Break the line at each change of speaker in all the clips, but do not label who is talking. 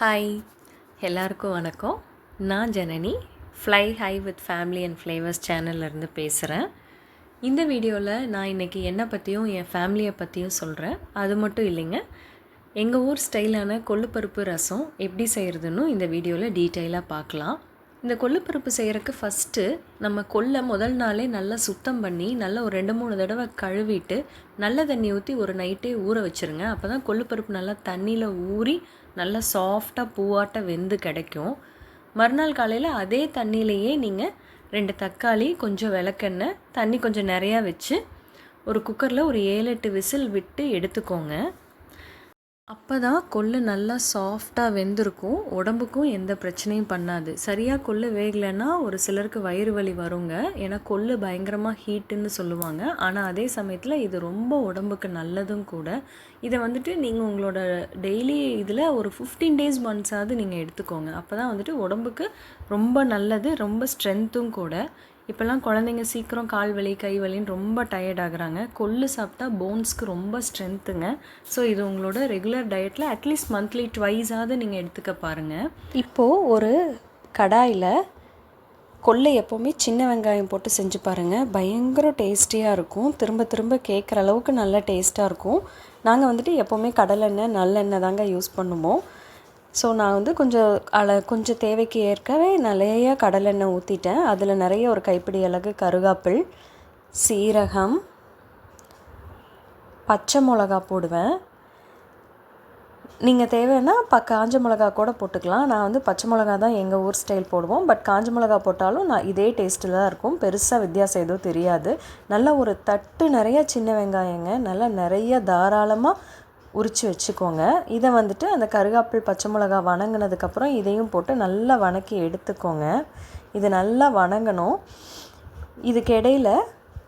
Hi எல்லாருக்கும் வணக்கம். நான் Janani. Fly high with family and flavours சேனல்லேருந்து பேசுகிறேன் இந்த வீடியோவில் நான் இன்றைக்கி என்னை பற்றியும் என் ஃபேமிலியை பற்றியும் சொல்கிறேன் அது மட்டும் இல்லைங்க. எங்கள் ஊர் ஸ்டைலான கொள்ளுப்பருப்பு ரசம் எப்படி செய்கிறதுன்னு இந்த வீடியோவில் டீட்டெயிலாக பார்க்கலாம். இந்த கொள்ளுப்பருப்பு செய்கிறதுக்கு ஃபஸ்ட்டு நம்ம கொல்லை முதல் நாளே நல்லா சுத்தம் பண்ணி நல்லா ஒரு ரெண்டு மூணு தடவை கழுவிட்டு நல்ல தண்ணி ஊற்றி ஒரு நைட்டே ஊற வச்சுருங்க. அப்போ தான் கொள்ளுப்பருப்பு நல்லா தண்ணியில் ஊறி நல்லா சாஃப்டாக பூவாட்ட வெந்து கிடைக்கும். மறுநாள் காலையில் அதே தண்ணியிலையே நீங்கள் ரெண்டு தக்காளி கொஞ்சம் விளக்கெண்ணெய் தண்ணி கொஞ்சம் நிறையா வச்சு ஒரு குக்கரில் ஒரு ஏழு எட்டு விசில் விட்டு எடுத்துக்கோங்க. அப்போ தான் கொள்ளு நல்லா சாஃப்டாக வெந்திருக்கும். உடம்புக்கும் எந்த பிரச்சனையும் பண்ணாது. சரியாக கொள்ளு வேகலைன்னா ஒரு சிலருக்கு வயிறு வலி வருங்க. ஏன்னா கொள்ளு பயங்கரமாக ஹீட்டுன்னு சொல்லுவாங்க. ஆனால் அதே சமயத்தில் இது ரொம்ப உடம்புக்கு நல்லதும் கூட. இதை வந்துட்டு நீங்கள் உங்களோட டெய்லி இதில் ஒரு ஃபிஃப்டீன் டேஸ் மந்த்ஸாவது நீங்கள் எடுத்துக்கோங்க. அப்போ தான் வந்துட்டு உடம்புக்கு ரொம்ப நல்லது ரொம்ப ஸ்ட்ரென்த்தும் கூட. இப்போல்லாம் குழந்தைங்க சீக்கிரம் கால் வலி கை வலின்னு ரொம்ப டயர்ட் ஆகுறாங்க. கொள்ளு சாப்பிட்டா போன்ஸ்க்கு ரொம்ப ஸ்ட்ரென்த்துங்க ஸோ இது உங்களோட ரெகுலர் டயட்டில் அட்லீஸ்ட் மந்த்லி ட்வைஸாவது நீங்கள் எடுத்துக்க பாருங்கள்
இப்போது ஒரு கடாயில் கொள்ளை எப்போவுமே சின்ன வெங்காயம் போட்டு செஞ்சு பாருங்கள் பயங்கர டேஸ்டியாக இருக்கும். திரும்ப திரும்ப கேட்குற அளவுக்கு நல்ல டேஸ்ட்டாக இருக்கும். நாங்கள் வந்துட்டு எப்போவுமே கடலெண்ணெய் நல்லெண்ணெய் தாங்க யூஸ் பண்ணுவோம். ஸோ நான் வந்து கொஞ்சம் அள கொஞ்சம் தேவைக்கு ஏற்கவே நிறைய கடலெண்ணெய் ஊற்றிட்டேன் அதில் நிறைய ஒரு கைப்பிடி அளவு கருகாப்பிள் சீரகம் பச்சை மிளகா போடுவேன். நீங்கள் தேவைன்னா ப காஞ்ச மிளகா கூட போட்டுக்கலாம். நான் வந்து பச்சை மிளகா தான் எங்கள் ஊர் ஸ்டைல் போடுவோம். பட் காஞ்ச மிளகா போட்டாலும் நான் இதே டேஸ்ட்டில் தான் இருக்கும். பெருசாக வித்தியாசம் எதுவும் தெரியாது. நல்லா ஒரு தட்டு நிறைய சின்ன வெங்காயங்க. நல்லா நிறைய தாராளமாக உரித்து வச்சுக்கோங்க. இதை வந்துட்டு அந்த கருகாப்பிள் பச்சை மிளகா வணங்கினதுக்கப்புறம் இதையும் போட்டு நல்லா வணக்கி எடுத்துக்கோங்க. இது நல்லா வணங்கணும். இதுக்கு இடையில்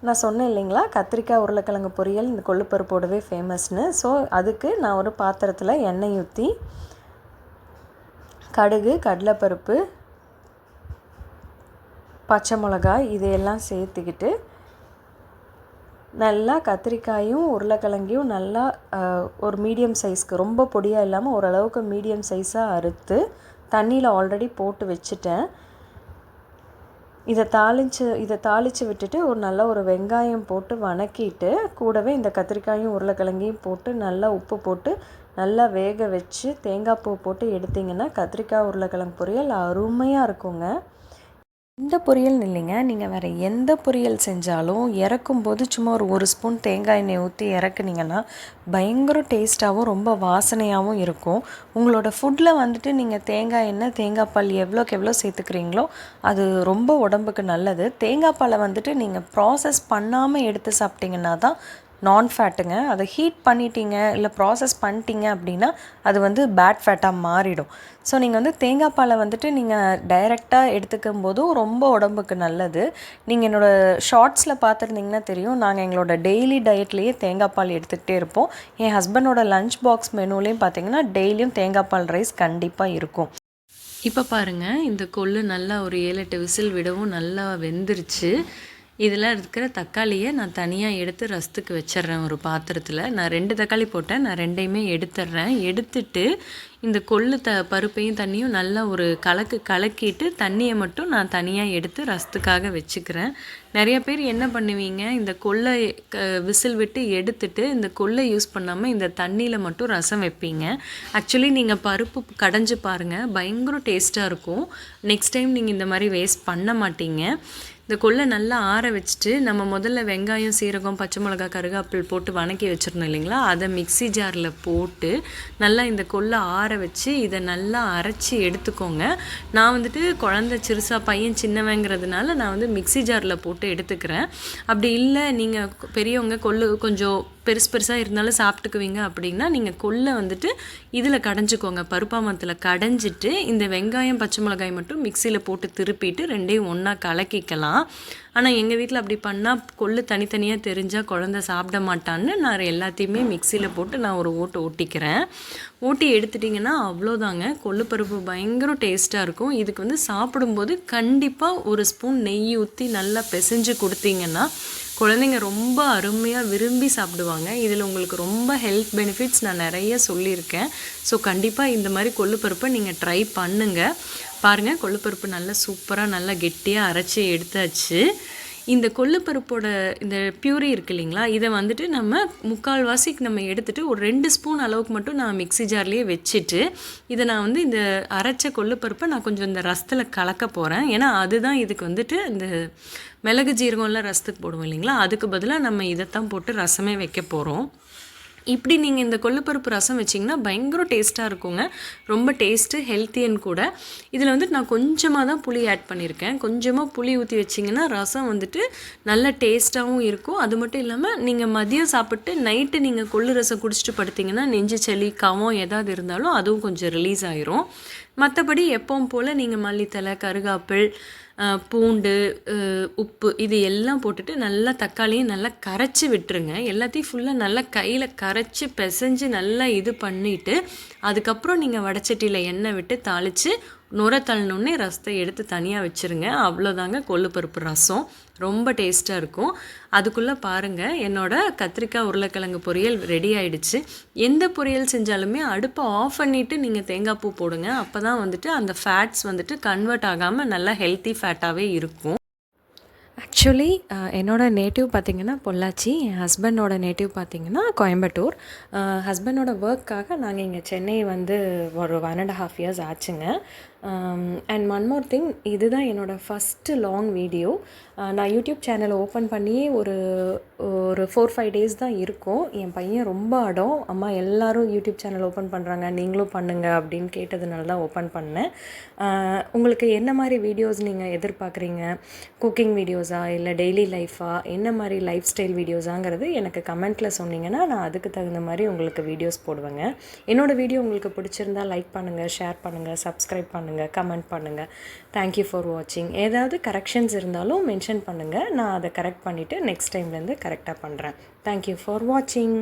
நான் சொன்னேன் இல்லைங்களா? கத்திரிக்காய் உருளைக்கிழங்கு பொரியல் இந்த கொள்ளுப்பருப்போடவே ஃபேமஸ்னு ஸோ அதுக்கு நான் ஒரு பாத்திரத்தில் எண்ணெய் ஊற்றி கடுகு கடலைப்பருப்பு பச்சை மிளகாய் இதையெல்லாம் சேர்த்துக்கிட்டு நல்லா கத்திரிக்காயும் உருளைக்கிழங்கையும் நல்லா ஒரு மீடியம் சைஸ்க்கு ரொம்ப பொடியாக இல்லாமல் ஓரளவுக்கு மீடியம் சைஸாக அறுத்து தண்ணியில் ஆல்ரெடி போட்டு வச்சுட்டேன். இதை தாளித்து இதை தாளித்து விட்டுட்டு ஒரு நல்ல ஒரு வெங்காயம் போட்டு வணக்கிட்டு கூடவே இந்த கத்திரிக்காயும் உருளைக்கிழங்கையும் போட்டு நல்லா உப்பு போட்டு நல்லா வேக வச்சு தேங்காய் பூ போட்டு எடுத்திங்கன்னா கத்திரிக்காய் உருளைக்கிழங்கு பொரியல் அருமையாக இருக்குங்க. இந்த பொரியல் இல்லைங்க. நீங்கள் வேறு எந்த பொரியல் செஞ்சாலும் இறக்கும்போது சும்மா ஒரு ஒரு ஸ்பூன் தேங்காய் எண்ணெய் ஊற்றி இறக்குனீங்கன்னா பயங்கர டேஸ்ட்டாகவும் ரொம்ப வாசனையாகவும் இருக்கும். உங்களோட ஃபுட்டில் வந்துட்டு நீங்கள் தேங்காய் எண்ணெய் தேங்காய் பால் எவ்வளோக்கு எவ்வளோ சேர்த்துக்கிறீங்களோ அது ரொம்ப உடம்புக்கு நல்லது. தேங்காய் பாலை வந்துட்டு நீங்கள் ப்ராசஸ் பண்ணாமல் எடுத்து சாப்பிட்டிங்கன்னா தான் நான் ஃபேட்டுங்க அதை ஹீட் பண்ணிட்டீங்க இல்லை ப்ராசஸ் பண்ணிட்டீங்க அப்படின்னா அது வந்து பேட் ஃபேட்டாக மாறிடும். ஸோ நீங்கள் வந்து தேங்காய் பாலை வந்துட்டு நீங்கள் டைரெக்டாக எடுத்துக்கும் போதும் ரொம்ப உடம்புக்கு நல்லது. நீங்கள் என்னோடய ஷார்ட்ஸில் பார்த்துருந்தீங்கன்னா தெரியும் நாங்கள் எங்களோட டெய்லி டயட்லேயே தேங்காய் பால் எடுத்துக்கிட்டே இருப்போம். என் ஹஸ்பண்டோட லஞ்ச் பாக்ஸ் மெனுலேயும் பார்த்தீங்கன்னா டெய்லியும் தேங்காய் பால் ரைஸ் கண்டிப்பாக இருக்கும்.
இப்போ பாருங்கள் இந்த கொள்ளு நல்லா ஒரு ஏழு எட்டு விசில் விடவும் நல்லா வெந்துருச்சு. இதில் இருக்கிற தக்காளியை நான் தனியாக எடுத்து ரசத்துக்கு வச்சிட்றேன் ஒரு பாத்திரத்தில். நான் ரெண்டு தக்காளி போட்டேன் நான் ரெண்டையுமே எடுத்துடுறேன். எடுத்துட்டு இந்த கொள்ளு த பருப்பையும் தண்ணியும் நல்லா ஒரு கலக்கு கலக்கிட்டு தண்ணியை மட்டும் நான் தனியாக எடுத்து ரசத்துக்காக வச்சுக்கிறேன். நிறைய பேர் என்ன பண்ணுவீங்க இந்த கொள்ளை க விசில் விட்டு எடுத்துட்டு இந்த கொள்ளை யூஸ் பண்ணாமல் இந்த தண்ணியில் மட்டும் ரசம் வைப்பீங்க. ஆக்சுவலி நீங்கள் பருப்பு கடைஞ்சி பாருங்கள் பயங்கர டேஸ்ட்டாக இருக்கும். நெக்ஸ்ட் டைம் நீங்கள் இந்த மாதிரி வேஸ்ட் பண்ண மாட்டீங்க. இந்த கொள்ளை நல்லா ஆற வச்சுட்டு நம்ம முதல்ல வெங்காயம் சீரகம் பச்சை மிளகா கருகாப்பிள் போட்டு வணக்கி வச்சிருந்தோம் இல்லைங்களா? அதை மிக்சி ஜாரில் போட்டு நல்லா இந்த கொள்ளை ஆற வச்சு இதை நல்லா அரைச்சி எடுத்துக்கோங்க. நான் வந்துட்டு குழந்த சிறுசா பையன் சின்னவங்கிறதுனால நான் வந்து மிக்சி ஜாரில் போட்டு எடுத்துக்கிறேன். அப்படி இல்லை நீங்கள் பெரியவங்க கொள்ளு கொஞ்சம் பெருசு பெருசாக இருந்தாலும் சாப்பிட்டுக்குவீங்க அப்படின்னா நீங்கள் கொள்ளை வந்துட்டு இதில் கடைஞ்சிக்கோங்க. பருப்பாமத்தில் கடைஞ்சிட்டு இந்த வெங்காயம் பச்சை மிளகாய் மட்டும் மிக்சியில் போட்டு திருப்பிட்டு ரெண்டையும் ஒன்றா கலக்கிக்கலாம். ஆனால் எங்கள் வீட்டில் அப்படி பண்ணால் கொள்ளு தனித்தனியாக தெரிஞ்சால் குழந்த சாப்பிட மாட்டான்னு நான் எல்லாத்தையுமே மிக்சியில் போட்டு நான் ஒரு ஓட்டு ஓட்டிக்கிறேன். ஓட்டி எடுத்துட்டிங்கன்னா அவ்வளோதாங்க. கொள்ளு பருப்பு பயங்கர டேஸ்ட்டாக இருக்கும். இதுக்கு வந்து சாப்பிடும்போது கண்டிப்பாக ஒரு ஸ்பூன் நெய் ஊற்றி நல்லா பிசைஞ்சு கொடுத்தீங்கன்னா குழந்தைங்க ரொம்ப அருமையாக விரும்பி சாப்பிடுவாங்க. இதில் உங்களுக்கு ரொம்ப ஹெல்த் பெனிஃபிட்ஸ் நான் நிறைய சொல்லியிருக்கேன். ஸோ கண்டிப்பாக இந்த மாதிரி கொள்ளுப்பருப்பை நீங்கள் ட்ரை பண்ணுங்கள் பாருங்கள் கொள்ளுப்பருப்பு நல்லா சூப்பராக நல்லா கெட்டியாக அரைச்சி எடுத்தாச்சு. இந்த கொள்ளுப்பருப்போட இந்த பியூரி இருக்கு இல்லைங்களா இதை வந்துட்டு நம்ம முக்கால்வாசிக்கு நம்ம எடுத்துகிட்டு ஒரு ரெண்டு ஸ்பூன் அளவுக்கு மட்டும் நான் மிக்ஸி ஜார்லேயே வச்சுட்டு இதை நான் வந்து இந்த அரைச்ச கொள்ளுப்பருப்பை நான் கொஞ்சம் இந்த ரசத்தில் கலக்க போகிறேன் ஏன்னா அதுதான் இதுக்கு வந்துட்டு இந்த மிளகு ஜீரகம்லாம் ரசத்துக்கு போடுவோம் இல்லைங்களா அதுக்கு பதிலாக நம்ம இதைத்தான் போட்டு ரசமே வைக்க போகிறோம் இப்படி நீங்கள் இந்த கொள்ளுப்பருப்பு ரசம் வச்சிங்கன்னா பயங்கர டேஸ்ட்டாக இருக்குங்க. ரொம்ப டேஸ்ட்டு ஹெல்த்தியன்னு கூட. இதில் வந்துட்டு நான் கொஞ்சமாக தான் புளி ஆட் பண்ணியிருக்கேன் கொஞ்சமாக புளி ஊற்றி வச்சிங்கன்னா ரசம் வந்துட்டு நல்ல டேஸ்ட்டாகவும் இருக்கும். அது மட்டும் இல்லாமல் நீங்கள் மதியம் சாப்பிட்டு நைட்டு நீங்கள் கொள்ளு ரசம் குடிச்சிட்டு படுத்திங்கன்னா நெஞ்சு சளி கவம் ஏதாவது இருந்தாலும் அதுவும் கொஞ்சம் ரிலீஸ் ஆயிரும். மற்றபடி எப்பவும் போல் நீங்கள் மல்லித்தலை கருகாப்பிள் பூண்டு உப்பு இது எல்லாம் போட்டுட்டு நல்லா தக்காளியும் நல்லா கரைச்சி விட்டுருங்க. எல்லாத்தையும் ஃபுல்லாக நல்லா கையில் கரைச்சி பிசைஞ்சு நல்லா இது பண்ணிவிட்டு அதுக்கப்புறம் நீங்கள் வடச்சட்டியில் எண்ணெய் விட்டு தாளித்து நுர தள்ளினோடனே ரசத்தை எடுத்து தனியாக வச்சுருங்க. அவ்வளோதாங்க கொள்ளுப்பருப்பு ரசம். ரொம்ப டேஸ்ட்டாக இருக்கும். அதுக்குள்ளே பாருங்கள் என்னோட கத்திரிக்காய் உருளைக்கிழங்கு பொரியல் ரெடி ஆயிடுச்சு. எந்த பொரியல் செஞ்சாலுமே அடுப்பை ஆஃப் பண்ணிவிட்டு நீங்கள் தேங்காய் பூ போடுங்க. அப்போ தான் வந்துட்டு அந்த ஃபேட்ஸ் வந்துட்டு கன்வெர்ட் ஆகாமல் நல்லா ஹெல்த்தி ஃபேட்டாகவே இருக்கும்.
ஆக்சுவலி என்னோடய நேட்டிவ் பார்த்திங்கன்னா பொள்ளாச்சி. என் ஹஸ்பண்டோட நேட்டிவ் பார்த்திங்கன்னா கோயம்புத்தூர். ஹஸ்பண்டோட ஒர்க்காக நாங்கள் இங்கே சென்னை வந்து ஒரு ஒன் அண்ட் ஹாஃப் இயர்ஸ் ஆச்சுங்க. அண்ட் ஒன் மோர் திங் இதுதான் என்னோடய ஃபஸ்ட்டு லாங் வீடியோ நான் யூடியூப் சேனல் ஓப்பன் பண்ணி ஒரு ஒரு ஃபோர் ஃபைவ் டேஸ் தான் இருக்கும். என் பையன் ரொம்ப அடம். அம்மா எல்லோரும் யூடியூப் சேனல் ஓப்பன் பண்ணுறாங்க நீங்களும் பண்ணுங்க அப்படின்னு கேட்டதுனால தான் ஓப்பன் பண்ணேன். Uh, உங்களுக்கு என்ன மாதிரி வீடியோஸ் நீங்கள் எதிர்பார்க்குறீங்க? குக்கிங் வீடியோஸா இல்லை டெய்லி லைஃபா என்ன மாதிரி லைஃப் ஸ்டைல் வீடியோஸாங்கிறது எனக்கு கமெண்ட்டில் சொன்னீங்கன்னா நான் அதுக்கு தகுந்த மாதிரி உங்களுக்கு வீடியோஸ் போடுவேங்க. என்னோடய வீடியோ உங்களுக்கு பிடிச்சிருந்தா லைக் பண்ணுங்கள் ஷேர் பண்ணுங்கள் சப்ஸ்கிரைப் பண்ணுங்கள் கமெண்ட் பண்ணுங்கள் தேங்க்யூ ஃபார் வாட்சிங் ஏதாவது கரெக்ஷன்ஸ் இருந்தாலும் மென்ஷன் பண்ணுங்கள் நான் அதை கரெக்ட் பண்ணிவிட்டு நெக்ஸ்ட் டைம்லேருந்து கரெக்டாக பண்ணுறேன் தேங்க்யூ ஃபார் வாட்சிங்